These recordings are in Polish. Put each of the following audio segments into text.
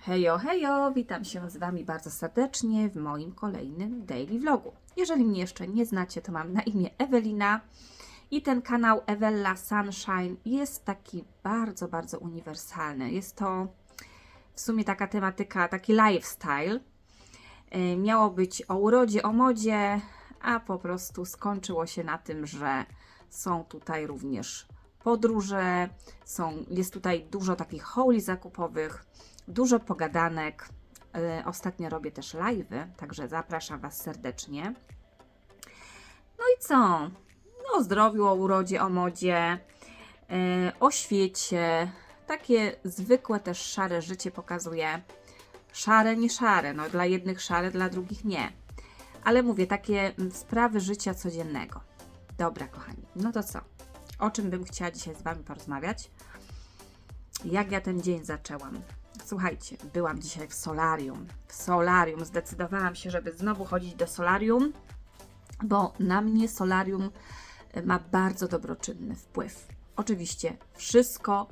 Hejo, hejo, witam się z Wami bardzo serdecznie w moim kolejnym daily vlogu. Jeżeli mnie jeszcze nie znacie, to mam na imię Ewelina i ten kanał Ewella Sunshine jest taki bardzo, bardzo uniwersalny. Jest to w sumie taka tematyka, taki lifestyle. E, Miało być o urodzie, o modzie, a po prostu skończyło się na tym, że są tutaj również podróże, są, jest tutaj dużo takich hauli zakupowych, dużo pogadanek. E, Ostatnio robię też live'y, także zapraszam Was serdecznie. No i co? No, o zdrowiu, o urodzie, o modzie, e, o świecie. Takie zwykłe też szare życie pokazuje. Szare, nie szare. No, dla jednych szare, dla drugich nie. Ale mówię, takie mm, sprawy życia codziennego. Dobra, kochani. No to co? O czym bym chciała dzisiaj z Wami porozmawiać? Jak ja ten dzień zaczęłam? Słuchajcie, byłam dzisiaj w solarium. W solarium zdecydowałam się, żeby znowu chodzić do solarium, bo na mnie solarium e, ma bardzo dobroczynny wpływ. Oczywiście wszystko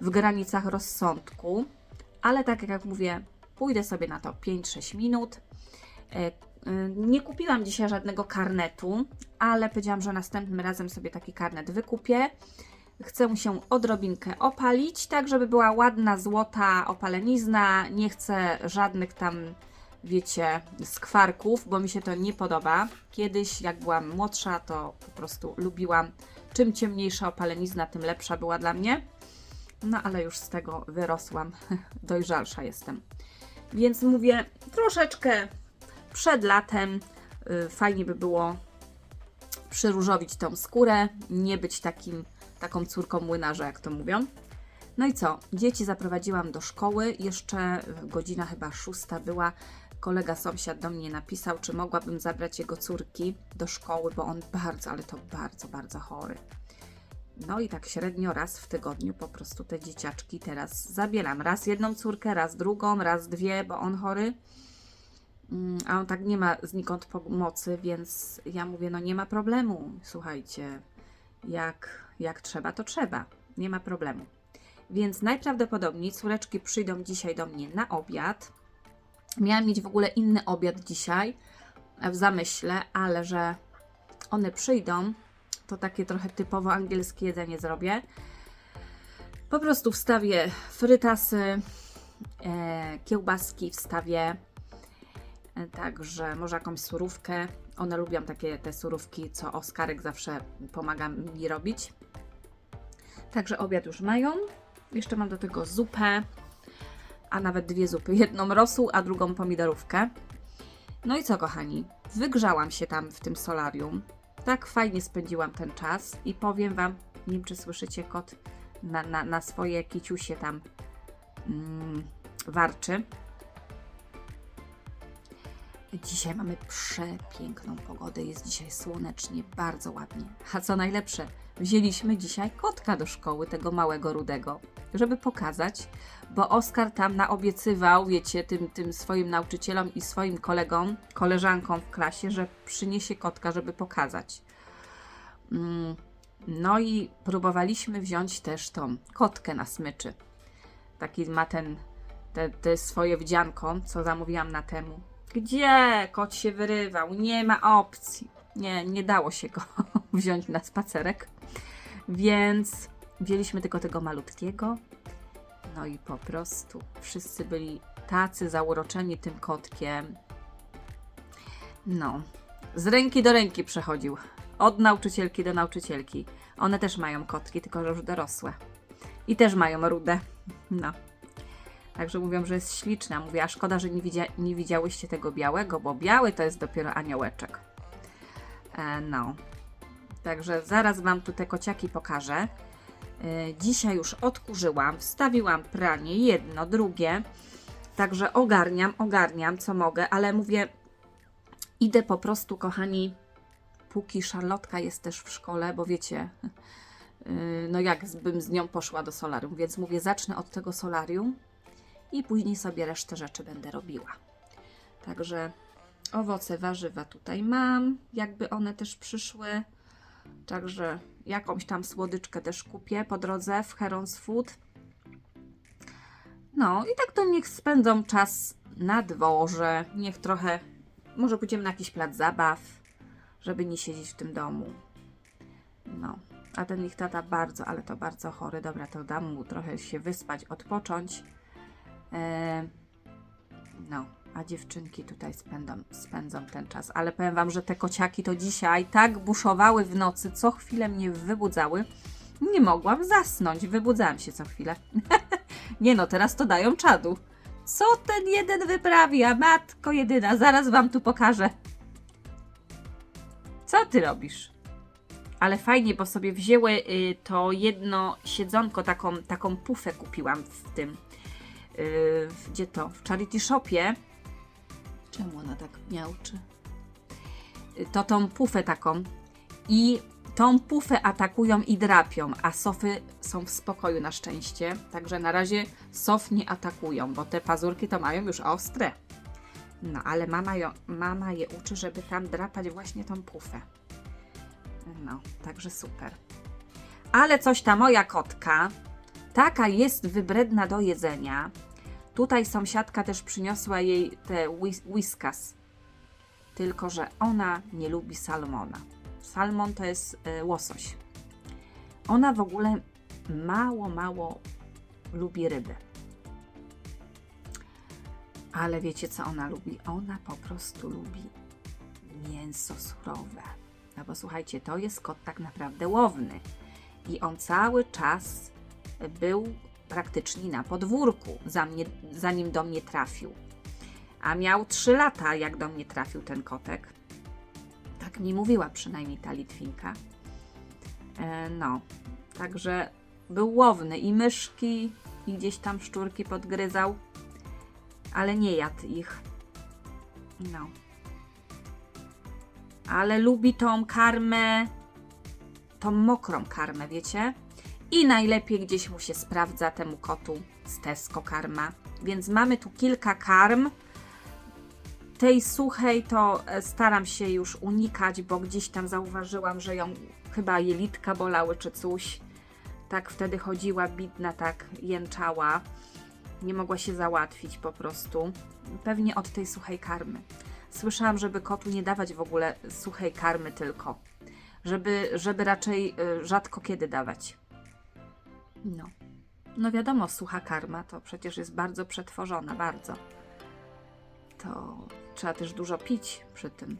w granicach rozsądku, ale tak jak mówię, pójdę sobie na to 5-6 minut. E, e, Nie kupiłam dzisiaj żadnego karnetu, ale powiedziałam, że następnym razem sobie taki karnet wykupię. Chcę się odrobinkę opalić, tak żeby była ładna, złota opalenizna. Nie chcę żadnych tam, wiecie, skwarków, bo mi się to nie podoba. Kiedyś, jak byłam młodsza, to po prostu lubiłam. Czym ciemniejsza opalenizna, tym lepsza była dla mnie. No ale już z tego wyrosłam, dojrzalsza jestem. Więc mówię, troszeczkę przed latem y, fajnie by było przyróżowić tą skórę, nie być takim, taką córką młynarza, jak to mówią. No i co? Dzieci zaprowadziłam do szkoły. Jeszcze godzina chyba szósta była. Kolega sąsiad do mnie napisał, czy mogłabym zabrać jego córki do szkoły, bo on bardzo, ale to bardzo, bardzo chory. No i tak średnio raz w tygodniu po prostu te dzieciaczki teraz zabieram. Raz jedną córkę, raz drugą, raz dwie, bo on chory. Mm, A on tak nie ma znikąd pomocy, więc ja mówię, no nie ma problemu. Słuchajcie, jak, jak trzeba, to trzeba. Nie ma problemu. Więc najprawdopodobniej córeczki przyjdą dzisiaj do mnie na obiad. Miałam mieć w ogóle inny obiad dzisiaj w zamyśle, ale że one przyjdą, to takie trochę typowo angielskie jedzenie zrobię. Po prostu wstawię frytasy, e, kiełbaski, wstawię e, także może jakąś surówkę. One lubią takie te surówki, co Oskarek zawsze pomaga mi robić. Także obiad już mają. Jeszcze mam do tego zupę, a nawet dwie zupy. Jedną rosół, a drugą pomidorówkę. No i co, kochani? Wygrzałam się tam w tym solarium. Tak fajnie spędziłam ten czas i powiem Wam, nie wiem czy słyszycie, kot na, na, na swoje kiciusie tam mm, warczy. Dzisiaj mamy przepiękną pogodę, jest dzisiaj słonecznie, bardzo ładnie. A co najlepsze, wzięliśmy dzisiaj kotka do szkoły, tego małego rudego, żeby pokazać, bo Oskar tam naobiecywał, wiecie, tym, tym swoim nauczycielom i swoim kolegom, koleżankom w klasie, że przyniesie kotka, żeby pokazać. Mm, No i próbowaliśmy wziąć też tą kotkę na smyczy. Taki ma ten, te, te swoje wdzianko, co zamówiłam na temu. Gdzie? Kot się wyrywał. Nie ma opcji. Nie, nie dało się go wziąć na spacerek. Więc wzięliśmy tylko tego malutkiego. No i po prostu wszyscy byli tacy zauroczeni tym kotkiem. No, z ręki do ręki przechodził. Od nauczycielki do nauczycielki. One też mają kotki, tylko że już dorosłe. I też mają rude. No. Także mówią, że jest śliczna. Mówię, a szkoda, że nie, widzia nie widziałyście tego białego, bo biały to jest dopiero aniołeczek. E, no. Także zaraz Wam tu te kociaki pokażę. E, dzisiaj już odkurzyłam, wstawiłam pranie, jedno, drugie. Także ogarniam, ogarniam, co mogę, ale mówię, idę po prostu, kochani, póki Szarlotka jest też w szkole, bo wiecie, yy, no jak bym z nią poszła do solarium, więc mówię, zacznę od tego solarium i później sobie resztę rzeczy będę robiła. Także owoce, warzywa tutaj mam, jakby one też przyszły. Także jakąś tam słodyczkę też kupię po drodze w Heron's Food. No i tak to niech spędzą czas na dworze, niech trochę, może pójdziemy na jakiś plac zabaw, żeby nie siedzieć w tym domu. No, a ten ich tata bardzo, ale to bardzo chory. Dobra, to dam mu trochę się wyspać, odpocząć. E, no, a dziewczynki tutaj spędzą, spędzą ten czas. Ale powiem Wam, że te kociaki to dzisiaj tak buszowały w nocy, co chwilę mnie wybudzały. Nie mogłam zasnąć, wybudzałam się co chwilę. Nie no, teraz to dają czadu. Co ten jeden wyprawia? Matko jedyna, zaraz Wam tu pokażę. Co Ty robisz? Ale fajnie, bo sobie wzięły y, to jedno siedzonko, taką, taką pufę kupiłam w tym, y, gdzie to, w Charity Shopie. Czemu ona tak miałczy? To tą pufę taką i tą pufę atakują i drapią, a sofy są w spokoju na szczęście. Także na razie sof nie atakują, bo te pazurki to mają już ostre. No, ale mama, mama je uczy, żeby tam drapać właśnie tą pufę. No, także super. Ale coś ta moja kotka, taka jest wybredna do jedzenia. Tutaj sąsiadka też przyniosła jej te whis- whiskas. Tylko, że ona nie lubi salmona. Salmon to jest y, łosoś. Ona w ogóle mało, mało lubi ryby. Ale wiecie, co ona lubi? Ona po prostu lubi mięso surowe. No bo słuchajcie, to jest kot tak naprawdę łowny. I on cały czas był praktycznie na podwórku, za mnie, zanim do mnie trafił. A miał 3 lata, jak do mnie trafił ten kotek. Tak mi mówiła przynajmniej ta Litwinka. E, no, także był łowny i myszki, i gdzieś tam szczurki podgryzał, ale nie jadł ich. No. Ale lubi tą karmę, tą mokrą karmę, wiecie? I najlepiej gdzieś mu się sprawdza temu kotu z Tesco karma. Więc mamy tu kilka karm. Tej suchej to e, staram się już unikać, bo gdzieś tam zauważyłam, że ją chyba jelitka bolały czy coś. Tak wtedy chodziła bidna, tak jęczała. Nie mogła się załatwić po prostu. Pewnie od tej suchej karmy. Słyszałam, żeby kotu nie dawać w ogóle suchej karmy tylko. Żeby, żeby raczej y, rzadko kiedy dawać. No. No wiadomo, sucha karma to przecież jest bardzo przetworzona, bardzo. To trzeba też dużo pić przy tym.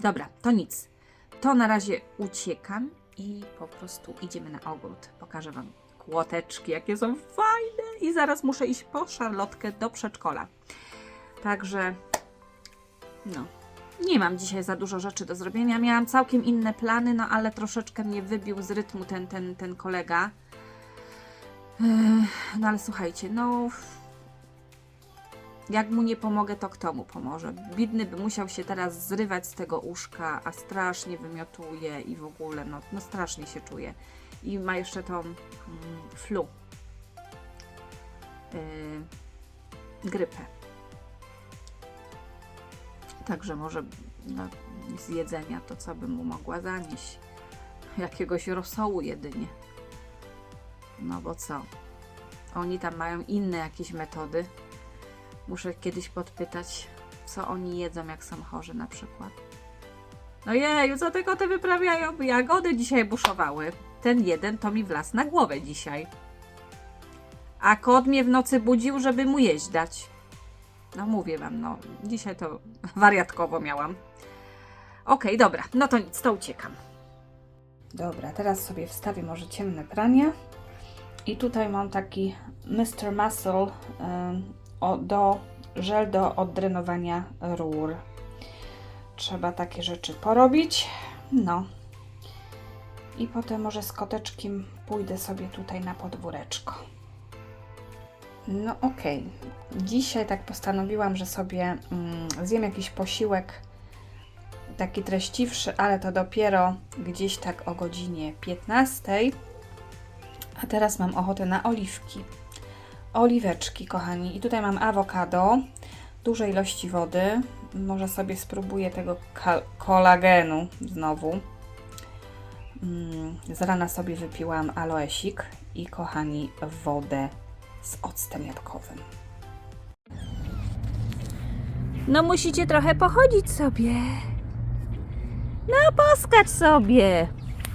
Dobra, to nic. To na razie uciekam i po prostu idziemy na ogród. Pokażę Wam kłoteczki, jakie są fajne. I zaraz muszę iść po szarlotkę do przedszkola. Także, no, nie mam dzisiaj za dużo rzeczy do zrobienia. Miałam całkiem inne plany, no ale troszeczkę mnie wybił z rytmu ten, ten, ten kolega. No ale słuchajcie, no. Jak mu nie pomogę, to kto mu pomoże? Bidny by musiał się teraz zrywać z tego łóżka, a strasznie wymiotuje i w ogóle, no, no strasznie się czuje. I ma jeszcze tą mm, flu. Yy, grypę. Także może no, z jedzenia to co bym mu mogła zanieść? Jakiegoś rosołu jedynie. No bo co? Oni tam mają inne jakieś metody. Muszę kiedyś podpytać, co oni jedzą, jak są chorzy na przykład. No jeju, co te koty wyprawiają? Jagody dzisiaj buszowały. Ten jeden to mi wlazł na głowę dzisiaj. A kot mnie w nocy budził, żeby mu jeść dać. No mówię wam, no dzisiaj to wariatkowo miałam. Okej, dobra, no to nic, to uciekam. Dobra, teraz sobie wstawię może ciemne pranie. I tutaj mam taki Mr. Muscle o, do, żel do oddrenowania rur. Trzeba takie rzeczy porobić. No. I potem może z koteczkiem pójdę sobie tutaj na podwóreczko. No okej. Dzisiaj tak postanowiłam, że sobie mm, zjem jakiś posiłek taki treściwszy, ale to dopiero gdzieś tak o godzinie 15. A teraz mam ochotę na oliwki. Oliweczki, kochani. I tutaj mam awokado, duże ilości wody. Może sobie spróbuję tego kolagenu znowu. Mm, z rana sobie wypiłam aloesik i kochani wodę z octem jabłkowym. No musicie trochę pochodzić sobie. No poskacz sobie.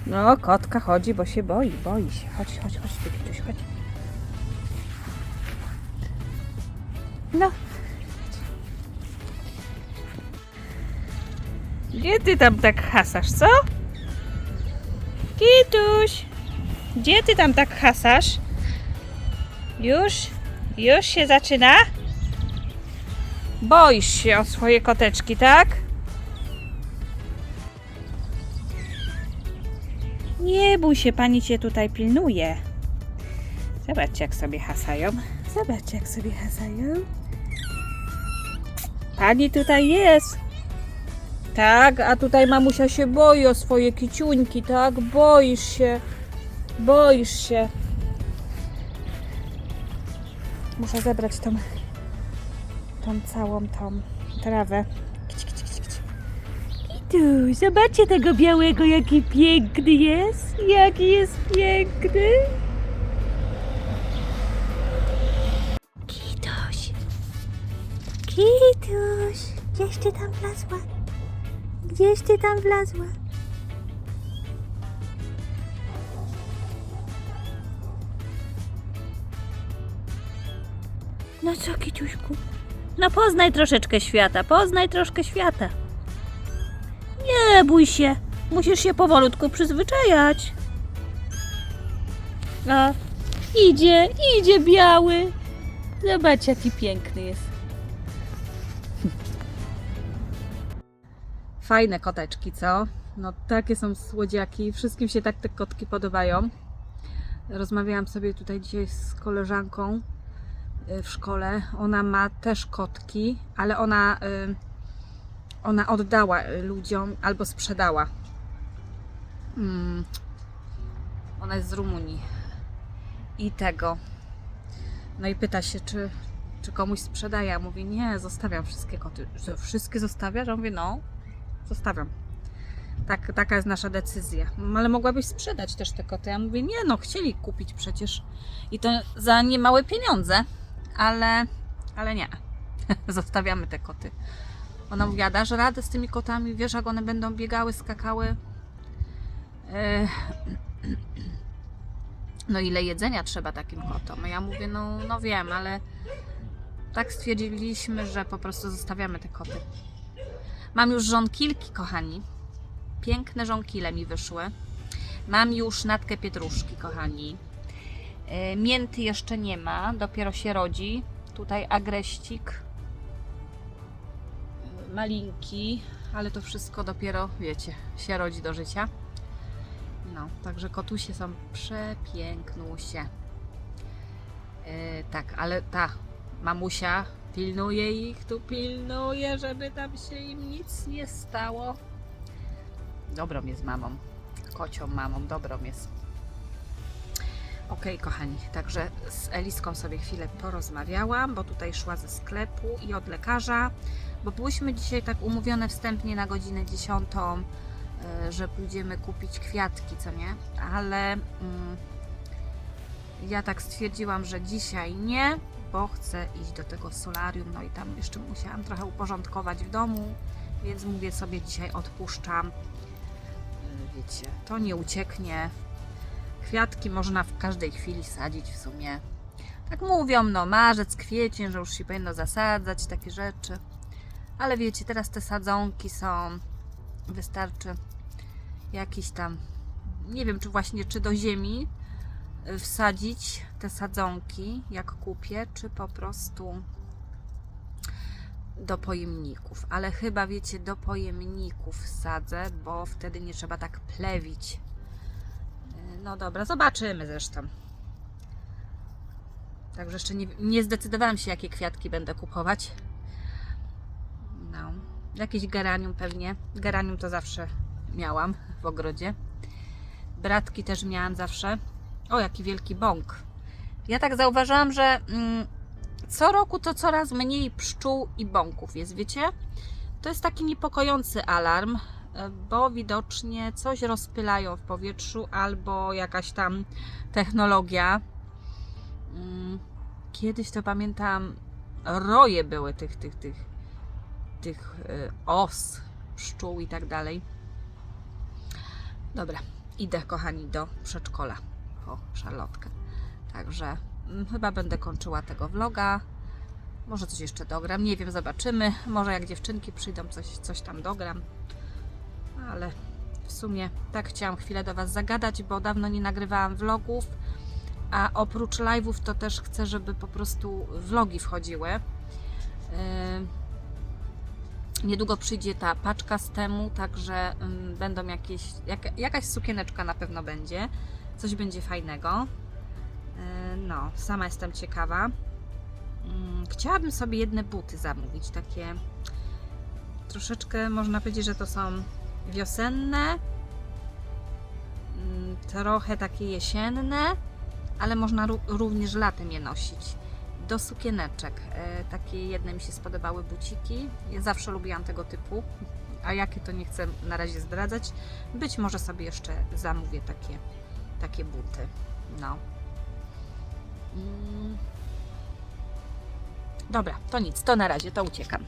No kotka chodzi, bo się boi, boi się. Chodź, chodź, chodź, tu, Kituś, chodź. No. Gdzie ty tam tak hasasz, co? Kituś, gdzie ty tam tak hasasz? Już? Już się zaczyna? Boisz się o swoje koteczki, tak? Nie bój się, pani cię tutaj pilnuje. Zobaczcie, jak sobie hasają. Zobaczcie, jak sobie hasają. Pani tutaj jest. Tak, a tutaj mamusia się boi o swoje kiciuńki, tak? Boisz się. Boisz się. Muszę zebrać tą, tą całą tą trawę. I tu, zobaczcie tego białego, jaki piękny jest. Jaki jest piękny. Kituś. Kituś. Gdzieś ty tam wlazła? Gdzieś ty tam wlazła? No co, Kiciuśku? No poznaj troszeczkę świata, poznaj troszkę świata. Nie bój się, musisz się powolutku przyzwyczajać. A, idzie, idzie biały. Zobacz, jaki piękny jest. Fajne koteczki, co? No takie są słodziaki. Wszystkim się tak te kotki podobają. Rozmawiałam sobie tutaj dzisiaj z koleżanką w szkole. Ona ma też kotki, ale ona, y, ona oddała y, ludziom albo sprzedała. Mm. Ona jest z Rumunii. I tego. No i pyta się, czy, czy komuś sprzedaje. Ja mówię, nie, zostawiam wszystkie koty. Że wszystkie zostawiasz? Ja mówię, no, zostawiam. Tak, taka jest nasza decyzja. Ale mogłabyś sprzedać też te koty. Ja mówię, nie no, chcieli kupić przecież. I to za niemałe pieniądze. Ale, ale nie. Zostawiamy te koty. Ona mówi, a dasz radę z tymi kotami? Wiesz, jak one będą biegały, skakały? E, No ile jedzenia trzeba takim kotom? Ja mówię, no, no wiem, ale tak stwierdziliśmy, że po prostu zostawiamy te koty. Mam już żonkilki, kochani. Piękne żonkile mi wyszły. Mam już natkę pietruszki, kochani. E, Mięty jeszcze nie ma, dopiero się rodzi. Tutaj agreścik. E, Malinki, ale to wszystko dopiero, wiecie, się rodzi do życia. No, także kotusie są przepięknusie. E, tak, ale ta mamusia pilnuje ich, tu pilnuje, żeby tam się im nic nie stało. Dobrą jest mamą, kocią mamą, dobrą jest. Okej, kochani, także z Eliską sobie chwilę porozmawiałam, bo tutaj szła ze sklepu i od lekarza, bo byłyśmy dzisiaj tak umówione wstępnie na godzinę 10, e, że pójdziemy kupić kwiatki, co nie? Ale mm, ja tak stwierdziłam, że dzisiaj nie, bo chcę iść do tego solarium, no i tam jeszcze musiałam trochę uporządkować w domu, więc mówię sobie dzisiaj odpuszczam. E, Wiecie, to nie ucieknie. Kwiatki można w każdej chwili sadzić w sumie. Tak mówią, no marzec, kwiecień, że już się powinno zasadzać, takie rzeczy. Ale wiecie, teraz te sadzonki są, wystarczy jakiś tam, nie wiem czy właśnie, czy do ziemi y, wsadzić te sadzonki, jak kupię, czy po prostu do pojemników. Ale chyba wiecie, do pojemników sadzę, bo wtedy nie trzeba tak plewić. No dobra, zobaczymy zresztą. Także jeszcze nie, nie zdecydowałam się, jakie kwiatki będę kupować. No, jakieś geranium pewnie. Geranium to zawsze miałam w ogrodzie. Bratki też miałam zawsze. O, jaki wielki bąk. Ja tak zauważyłam, że mm, co roku to coraz mniej pszczół i bąków jest, wiecie? To jest taki niepokojący alarm, bo widocznie coś rozpylają w powietrzu albo jakaś tam technologia. Mm, kiedyś to pamiętam, roje były tych, tych, tych, tych y, os, pszczół i tak dalej. Dobra, idę kochani do przedszkola po szarlotkę. Także mm, chyba będę kończyła tego vloga. Może coś jeszcze dogram, nie wiem, zobaczymy. Może jak dziewczynki przyjdą, coś, coś tam dogram. Ale w sumie tak chciałam chwilę do Was zagadać, bo dawno nie nagrywałam vlogów. A oprócz live'ów to też chcę, żeby po prostu vlogi wchodziły. Yy, Niedługo przyjdzie ta paczka z temu, także ym, będą jakieś, jak, jakaś sukieneczka na pewno będzie. Coś będzie fajnego. Yy, No, sama jestem ciekawa. Mm, Chciałabym sobie jedne buty zamówić, takie troszeczkę można powiedzieć, że to są wiosenne, mm, trochę takie jesienne, ale można ró- również latem je nosić. Do sukieneczek. E, takie jedne mi się spodobały buciki. Ja zawsze lubiłam tego typu, a jakie to nie chcę na razie zdradzać. Być może sobie jeszcze zamówię takie, takie buty. No. Mm. Dobra, to nic, to na razie, to uciekam.